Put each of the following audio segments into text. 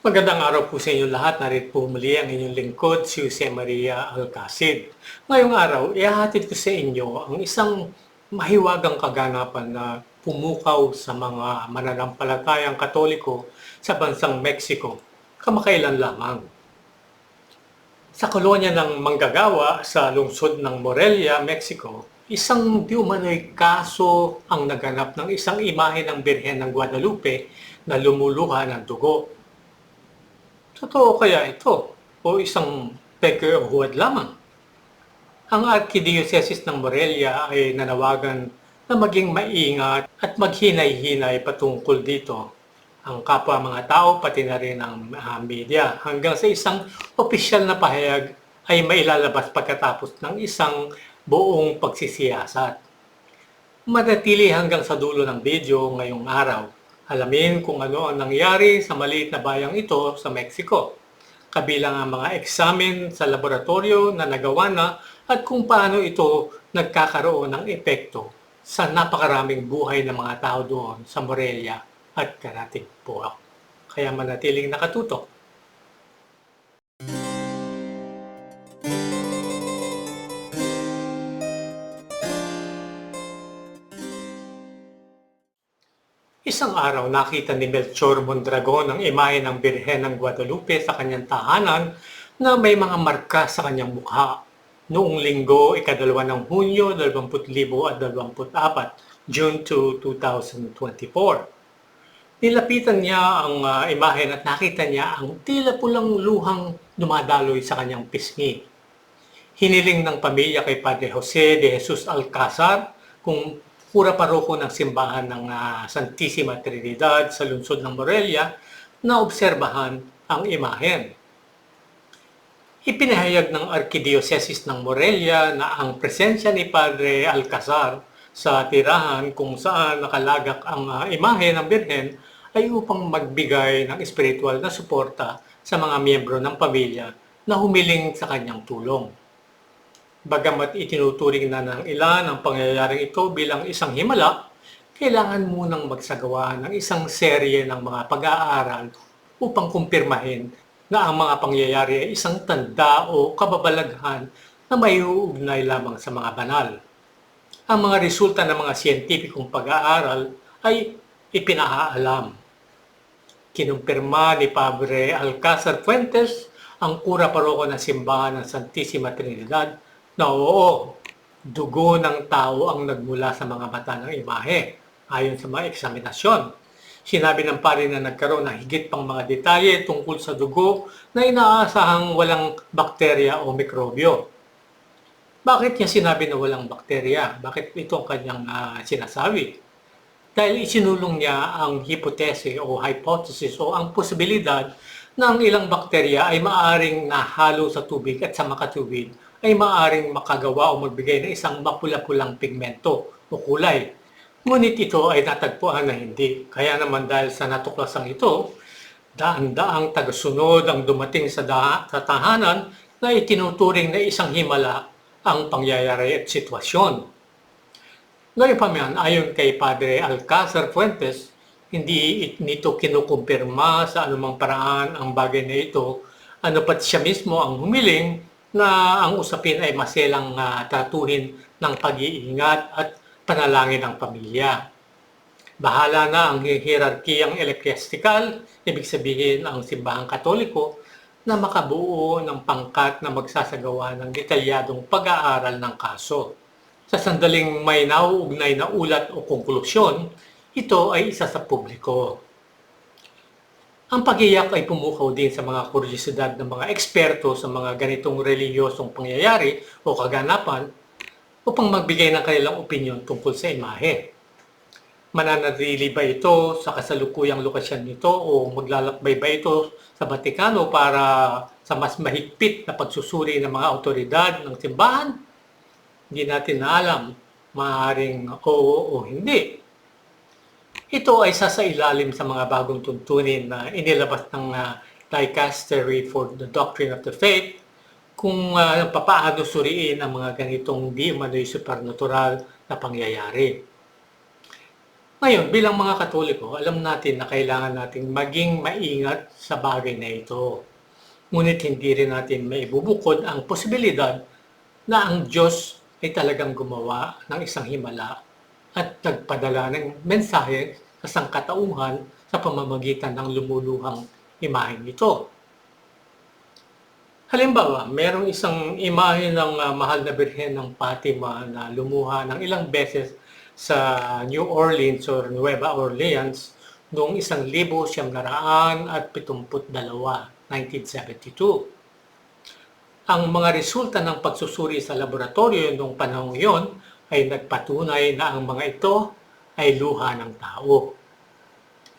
Magandang araw po sa inyo lahat. Narito po muli ang inyong lingkod, si Jose Maria Alcacid. Ngayong araw, ihahatid ko sa inyo ang isang mahiwagang kaganapan na pumukaw sa mga mananampalatayang katoliko sa bansang Mexico, kamakailan lamang. Sa kolonya ng Manggagawa sa lungsod ng Morelia, Mexico, isang di umano'y kaso ang naganap ng isang imahe ng Birhen ng Guadalupe na lumuluha ng dugo. Totoo kaya ito o isang peke o huwad lamang? Ang Archdiocese ng Morelia ay nanawagan na maging maingat at maghinay-hinay patungkol dito. Ang kapwa mga tao, pati na rin ang ah, media, hanggang sa isang opisyal na pahayag ay mailalabas pagkatapos ng isang buong pagsisiyasat. Manatili hanggang sa dulo ng video ngayong araw. Alamin kung ano ang nangyari sa maliit na bayang ito sa Mexico. Kabilang ang mga eksamen sa laboratorio na nagawa na at kung paano ito nagkakaroon ng epekto sa napakaraming buhay ng mga tao doon sa Morelia at Karatig Puak. Kaya manatiling nakatutok. Isang araw nakita ni Melchor Mondragon ang imahe ng Birhen ng Guadalupe sa kanyang tahanan na may mga marka sa kanyang mukha. Noong linggo, ikadalawa ng Hunyo, 2024, June 2, 2024. Nilapitan niya ang ah, imahe at nakita niya ang tila pulang luhang dumadaloy sa kanyang pisngi. Hiniling ng pamilya kay Padre Jose de Jesus Alcazar kung pura paroko ng simbahan ng ah, Santissima Trinidad sa lungsod ng Morelia na obserbahan ang imahen. Ipinahayag ng Archdiocese ng Morelia na ang presensya ni Padre Alcazar sa tirahan kung saan nakalagak ang ah, imahe ng Birhen ay upang magbigay ng espiritual na suporta sa mga miyembro ng pamilya na humiling sa kanyang tulong. Bagamat itinuturing na ng ilan ang pangyayaring ito bilang isang himala, kailangan munang magsagawa ng isang serye ng mga pag-aaral upang kumpirmahin na ang mga pangyayari ay isang tanda o kababalaghan na may uugnay lamang sa mga banal. Ang mga resulta ng mga siyentipikong pag-aaral ay ipinahaalam. Kinumpirma ni Padre Alcázar Fuentes, ang kura paroko ng simbahan ng Santissima Trinidad, na oo, dugo ng tao ang nagmula sa mga mata ng imahe ayon sa mga eksaminasyon. Sinabi ng pari na nagkaroon ng higit pang mga detalye tungkol sa dugo na inaasahang walang bakterya o mikrobyo. Bakit niya sinabi na walang bakterya? Bakit ito ang kanyang ah, sinasabi? Dahil isinulong niya ang hipotese o hypothesis o ang posibilidad na ang ilang bakterya ay maaring nahalo sa tubig at sa makatubig ay maaring makagawa o magbigay ng isang mapula-pulang pigmento o kulay. Ngunit ito ay natagpuan na hindi. Kaya naman dahil sa natuklasang ito, daan-daang tagasunod ang dumating sa, da- sa tahanan na itinuturing na isang himala ang pangyayari at sitwasyon. Gayunpaman, ayon kay Padre Alcázar Fuentes, hindi it- nito kinukumpirma sa anumang paraan ang bagay na ito, ano pat siya mismo ang humiling na ang usapin ay maselang uh, tratuhin ng pag-iingat at panalangin ng pamilya. Bahala na ang hierarkiyang eklesiastikal, ibig sabihin ang simbahang katoliko, na makabuo ng pangkat na magsasagawa ng detalyadong pag-aaral ng kaso. Sa sandaling may nauugnay na ulat o konklusyon, ito ay isa sa publiko. Ang pagiyak ay pumukaw din sa mga kuryosidad ng mga eksperto sa mga ganitong reliyosong pangyayari o kaganapan upang magbigay ng kanilang opinyon tungkol sa imahe. Mananatili ba ito sa kasalukuyang lokasyon nito o maglalakbay ba ito sa Vatikano para sa mas mahigpit na pagsusuri ng mga autoridad ng simbahan? Hindi natin na alam. Maaaring oo o hindi. Ito ay sasailalim sa mga bagong tuntunin na inilabas ng uh, Dicastery for the Doctrine of the Faith kung uh, papaano suriin ang mga ganitong di umano'y supernatural na pangyayari. Ngayon, bilang mga Katoliko, alam natin na kailangan natin maging maingat sa bagay na ito. Ngunit hindi rin natin maibubukod ang posibilidad na ang Diyos ay talagang gumawa ng isang himala at nagpadala ng mensahe sa sangkatauhan sa pamamagitan ng lumuluhang imaheng ito. Halimbawa, merong isang imahe ng uh, mahal na birhen ng Fatima na lumuha ng ilang beses sa New Orleans or Nueva Orleans noong isang libo siyam naraan at pitumput dalawa, 1972. Ang mga resulta ng pagsusuri sa laboratorio noong panahong iyon ay nagpatunay na ang mga ito ay luha ng tao.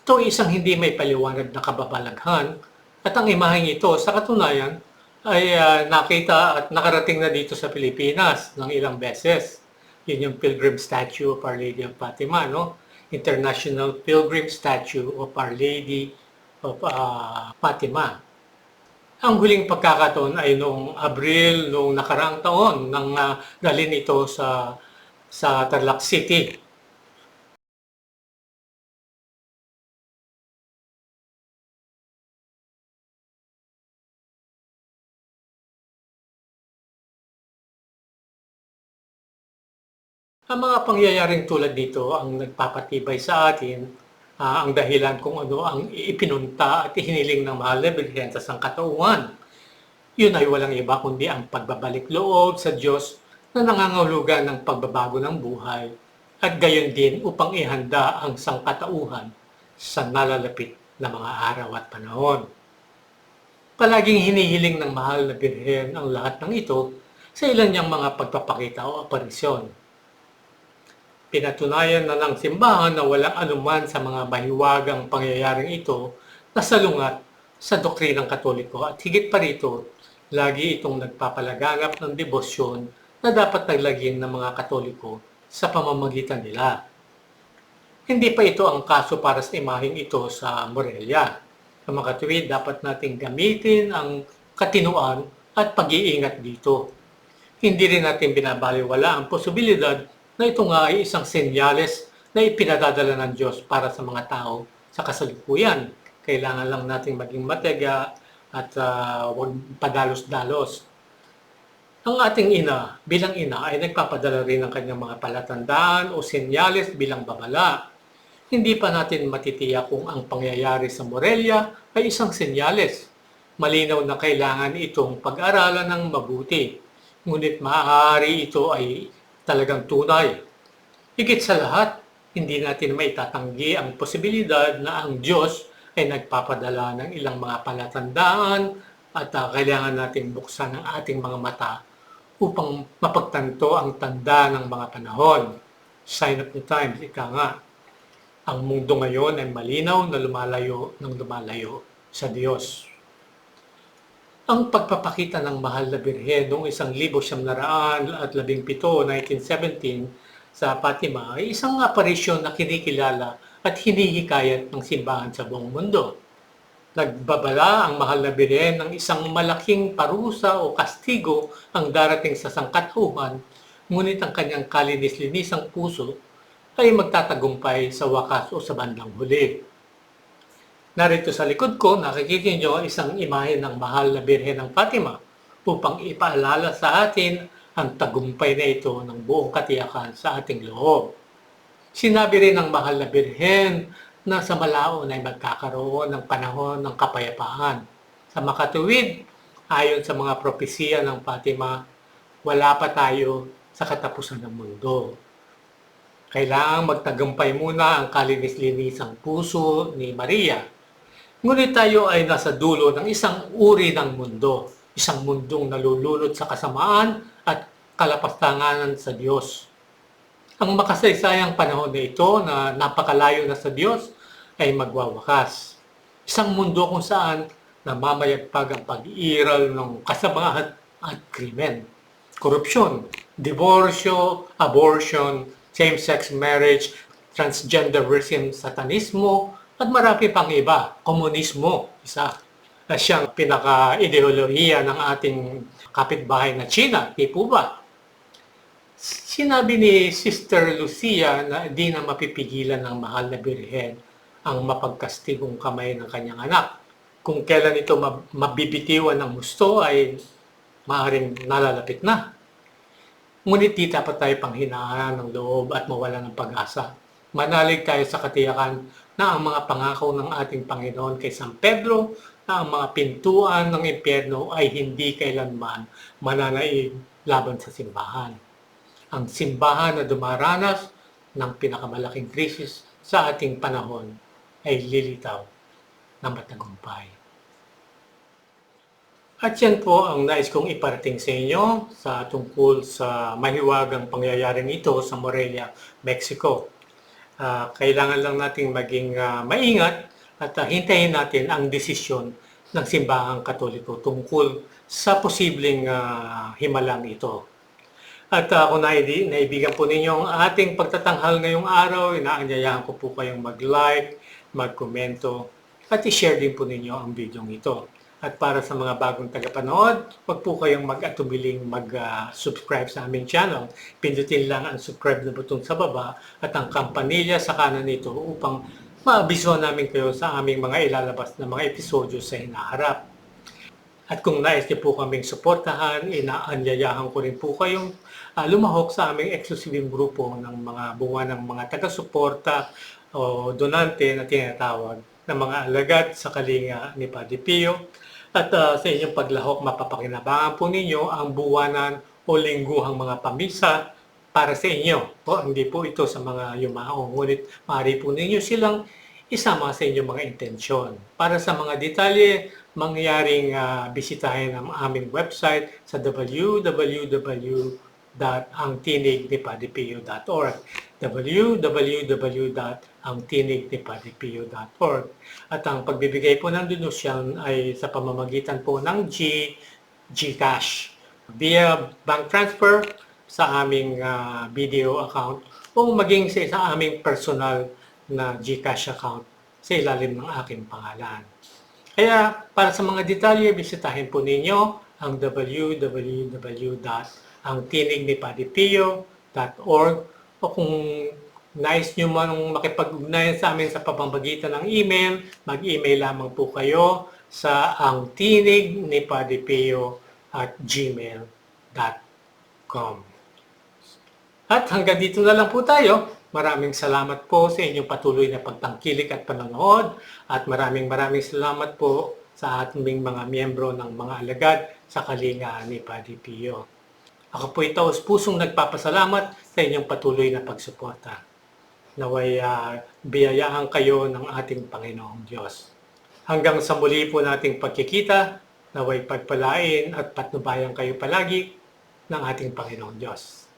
Ito ay isang hindi may paliwanag na kababalaghan at ang imaheng ito sa katunayan ay uh, nakita at nakarating na dito sa Pilipinas ng ilang beses. Yun yung Pilgrim Statue of Our Lady of Fatima, no? International Pilgrim Statue of Our Lady of uh, Fatima. Ang huling pagkakataon ay noong Abril noong nakaraang taon nang uh, dalhin ito sa sa Tarlac City Ang mga pangyayaring tulad dito ang nagpapatibay sa atin uh, ang dahilan kung ano ang ipinunta at ihiniling ng mahal na sa sangkatauhan. Yun ay walang iba kundi ang pagbabalik loob sa Diyos na nangangahulugan ng pagbabago ng buhay at gayon din upang ihanda ang sangkatauhan sa nalalapit na mga araw at panahon. Palaging hinihiling ng mahal na Birhen ang lahat ng ito sa ilan niyang mga pagpapakita o aparisyon Pinatunayan na ng simbahan na walang anuman sa mga mahiwagang pangyayaring ito na salungat sa doktrinang katoliko at higit pa rito, lagi itong nagpapalaganap ng debosyon na dapat naglaging ng mga katoliko sa pamamagitan nila. Hindi pa ito ang kaso para sa imaheng ito sa Morelia. Sa mga katuwid, dapat nating gamitin ang katinuan at pag-iingat dito. Hindi rin natin binabaliwala ang posibilidad na ito nga ay isang senyales na ipinadadala ng Diyos para sa mga tao sa kasalukuyan. Kailangan lang nating maging matega at uh, padalos-dalos. Ang ating ina, bilang ina, ay nagpapadala rin ng kanyang mga palatandaan o senyales bilang babala. Hindi pa natin matitiyak kung ang pangyayari sa Morelia ay isang senyales. Malinaw na kailangan itong pag-aralan ng mabuti. Ngunit maaari ito ay talagang tunay. Higit sa lahat, hindi natin maitatanggi ang posibilidad na ang Diyos ay nagpapadala ng ilang mga palatandaan at uh, kailangan natin buksan ang ating mga mata upang mapagtanto ang tanda ng mga panahon. Sign of the times, ika nga. Ang mundo ngayon ay malinaw na lumalayo ng lumalayo sa Diyos. Ang pagpapakita ng mahal na birhen noong isang libo siyam naraan at labing pito, 1917, sa Fatima ay isang aparisyon na kinikilala at hinihikayat ng simbahan sa buong mundo. Nagbabala ang mahal na birhen ng isang malaking parusa o kastigo ang darating sa sangkatauhan, ngunit ang kanyang kalinis-linisang puso ay magtatagumpay sa wakas o sa bandang huli. Narito sa likod ko, nakikita nyo isang imahe ng mahal na Birhen ng Fatima upang ipaalala sa atin ang tagumpay na ito ng buong katiyakan sa ating loob. Sinabi rin ng mahal na Birhen na sa malaon ay magkakaroon ng panahon ng kapayapaan. Sa makatuwid, ayon sa mga propesiya ng Fatima, wala pa tayo sa katapusan ng mundo. Kailangang magtagumpay muna ang kalinis-linisang puso ni Maria Ngunit tayo ay nasa dulo ng isang uri ng mundo, isang mundong nalulunod sa kasamaan at kalapastanganan sa Diyos. Ang makasaysayang panahon na ito na napakalayo na sa Diyos ay magwawakas. Isang mundo kung saan namamayagpag ang pag-iiral ng kasamahan at krimen. Korupsyon, diborsyo, abortion, same-sex marriage, transgenderism, satanismo, at marami pang iba. Komunismo, isa na siyang pinaka-ideolohiya ng ating kapitbahay na China, di po ba? Sinabi ni Sister Lucia na di na mapipigilan ng mahal na birhen ang mapagkastigong kamay ng kanyang anak. Kung kailan ito mab- mabibitiwan ng gusto ay maaaring nalalapit na. Ngunit di dapat tayo panghinaan ng loob at mawala ng pag-asa. Manalig tayo sa katiyakan na ang mga pangako ng ating Panginoon kay San Pedro na ang mga pintuan ng impyerno ay hindi kailanman mananaig laban sa simbahan. Ang simbahan na dumaranas ng pinakamalaking krisis sa ating panahon ay lilitaw na matagumpay. At yan po ang nais kong iparating sa inyo sa tungkol sa mahiwagang pangyayaring ito sa Morelia, Mexico. Ah, kailangan lang nating maging ah, maingat at ah, hintayin natin ang desisyon ng simbahang katoliko tungkol sa posibleng ah, himalang ito. At uh, kung naidi, naibigan po ninyo ang ating pagtatanghal ngayong araw, inaanyayahan ko po kayong mag-like, mag-komento, at i-share din po ninyo ang video ito. At para sa mga bagong tagapanood, huwag po kayong mag-atubiling mag-subscribe sa aming channel. Pindutin lang ang subscribe na button sa baba at ang kampanilya sa kanan nito upang maabiso namin kayo sa aming mga ilalabas na mga episodyo sa hinaharap. At kung nais niyo po kaming suportahan, inaanyayahan ko rin po kayong ah, lumahok sa aming eksklusibong grupo ng mga bunga ng mga taga-suporta o donante na tinatawag na mga alagad sa kalinga ni Padre Pio. At ah, sa inyong paglahok, mapapakinabangan po ninyo ang buwanan o lingguhang mga pamisa para sa inyo. Po, hindi po ito sa mga yumaong. Ngunit maaari po ninyo silang isama sa inyong mga intensyon. Para sa mga detalye, mangyaring ah, bisitahin ang aming website sa www.angtinignipadipio.org www.angtinignipadipio.org At ang pagbibigay po ng donasyon ay sa pamamagitan po ng G, Gcash. Via bank transfer sa aming ah, video account o maging sa, sa aming personal na Gcash account sa ilalim ng aking pangalan. Kaya para sa mga detalye, bisitahin po ninyo ang www.angtinignipadipio.org o kung nais nyo man makipag-ugnayan sa amin sa pamamagitan ng email, mag-email lamang po kayo sa angtinignipadipio at gmail.com. At hanggang dito na lang po tayo. Maraming salamat po sa inyong patuloy na pagtangkilik at panonood at maraming maraming salamat po sa ating mga miyembro ng mga alagad sa kalinga ni Padre Pio. Ako po ito pusong nagpapasalamat sa inyong patuloy na pagsuporta. Naway uh, biyayaan kayo ng ating Panginoong Diyos. Hanggang sa muli po nating pagkikita, naway pagpalain at patnubayan kayo palagi ng ating Panginoong Diyos.